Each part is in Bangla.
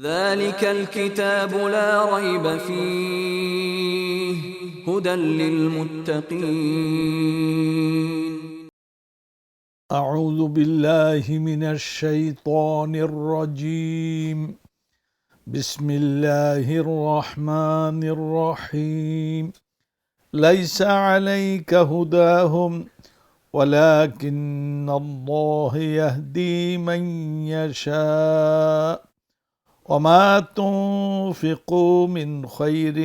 ذلك الكتاب لا ريب فيه هدى للمتقين. أعوذ بالله من الشيطان الرجيم. بسم الله الرحمن الرحيم. ليس عليك هداهم ولكن الله يهدي من يشاء. وما تنفقوا من خير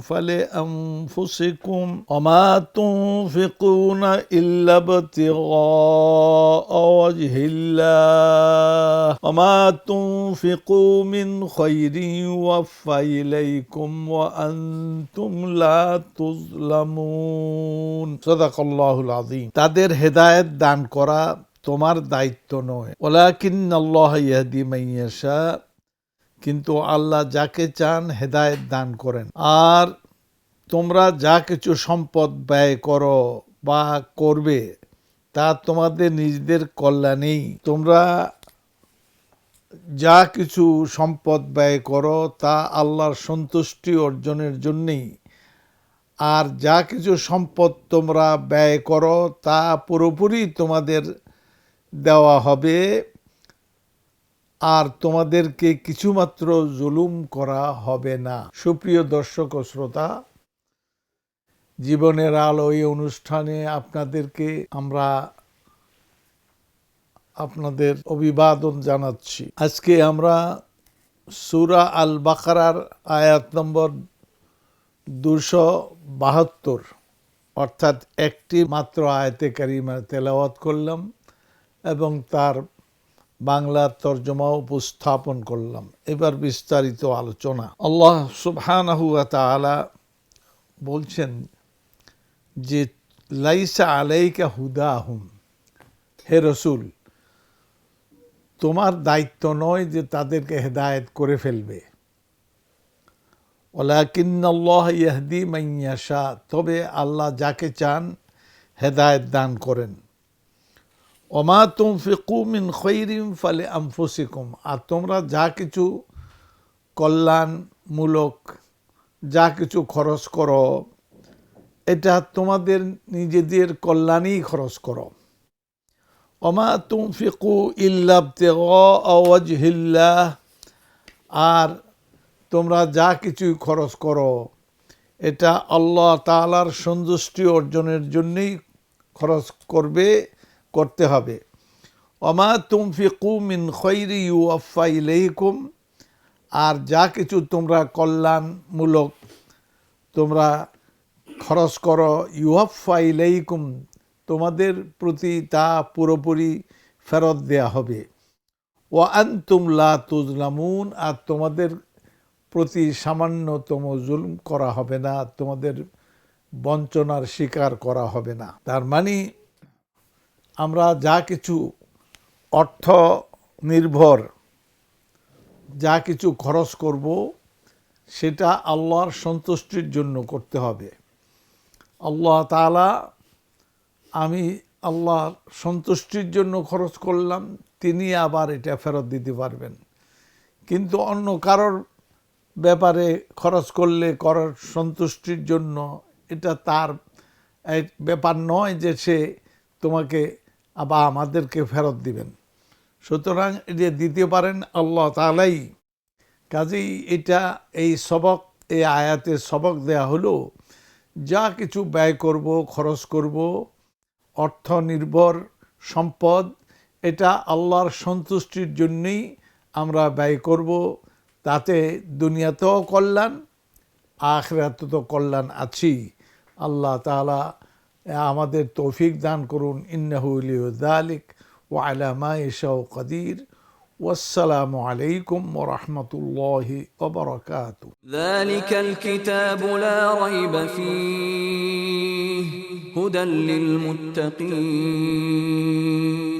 فلأنفسكم وما تنفقون إلا ابتغاء وجه الله وما تنفقوا من خير يوفى إليكم وأنتم لا تظلمون صدق الله العظيم তাদের হেদায়েত দান করা তোমার দায়িত্ব নয় ওলাকিন আল্লাহ ইয়াহদি মাইয়াশা কিন্তু আল্লাহ যাকে চান হেদায়েত দান করেন। আর তোমরা যা কিছু সম্পদ ব্যয় করো বা করবে, তা তোমাদের নিজেদের কল্যাণেই। তোমরা যা কিছু সম্পদ ব্যয় করো, তা আল্লাহর সন্তুষ্টি অর্জনের জন্যেই। আর যা কিছু সম্পদ তোমরা ব্যয় করো, তা পুরোপুরি তোমাদের দেওয়া হবে। আর তোমাদেরকে কিছুমাত্র জুলুম করা হবে না। সুপ্রিয় দর্শক ও শ্রোতা, জীবনের আলো এই অনুষ্ঠানে আপনাদেরকে আমরা আপনাদের অভিবাদন জানাচ্ছি। আজকে আমরা সুরা আল বাকারার আয়াত নম্বর দুশো বাহাত্তর, অর্থাৎ একটি মাত্র আয়তে কারিমা তেলাওয়াত করলাম এবং তার বাংলা তর্জমা উপস্থাপন করলাম। এবার বিস্তারিত আলোচনা। আল্লাহ সুবহানাহু ওয়া তাআলা বলছেন যে, লাইসা আলাইকা হুদাহুম। হে রসুল, তোমার দায়িত্ব নয় যে তাদেরকে হেদায়েত করে ফেলবে। ওলাকিন্নাল্লাহ ইয়াহদি মাইয়াশা তবে আল্লাহ যাকে চান হেদায়েত দান করেন। ওমা তুম ফিকুমিন খৈরিম ফালে আমফুসিকুম আর তোমরা যা কিছু কল্যাণমূলক যা কিছু খরচ করো, এটা তোমাদের নিজেদের কল্যাণেই খরচ করো। ওমা তুম ফিকু ইল্লাবতেহিল্লাহ আর তোমরা যা কিছুই খরচ করো, এটা আল্লাহ তালার সন্তুষ্টি অর্জনের জন্যই খরচ করবে। করতে হবে। অমা তুমফিকু মিন খৈরি ইউ ইলেইকুম, আর যা কিছু তোমরা কল্যাণমূলক তোমরা খরচ করো ইউহাফা ইলেইকুম, তোমাদের প্রতি তা পুরোপুরি ফেরত দেয়া হবে। ও আন্তুম লা তুজলামুন আর তোমাদের প্রতি সামান্যতম জুলুম করা হবে না, তোমাদের বঞ্চনার শিকার করা হবে না। তার মানে আমরা যা কিছু অর্থ নির্ভর যা কিছু খরচ করব, সেটা আল্লাহর সন্তুষ্টির জন্য করতে হবে। আল্লাহ তালা আমি আল্লাহর সন্তুষ্টির জন্য খরচ করলাম, তিনি আবার এটা ফেরত দিতে পারবেন। কিন্তু অন্য কারোর ব্যাপারে খরচ করলে, করার সন্তুষ্টির জন্য এটা তার ব্যাপার নয় যে সে তোমাকে বা আমাদেরকে ফেরত দিবেন। সুতরাং এটা দিতে পারেন আল্লাহ তালাই কাজেই এটা এই সবক, এই আয়াতে সবক দেয়া হলো, যা কিছু ব্যয় করব, খরচ করব, অর্থ নির্ভর, সম্পদ, এটা আল্লাহর সন্তুষ্টির জন্যই আমরা ব্যয় করব। তাতে দুনিয়াতেও কল্যাণ আখরাত তো কল্যাণ আছি আল্লাহ তালা আমাদের তৌফিক দান করুন ইন্নাহুলিক ও আলামা ইশাউ কদির والسلام عليكم ورحمة الله وبركاته ذلك الكتاب لا ريب فيه هدى للمتقين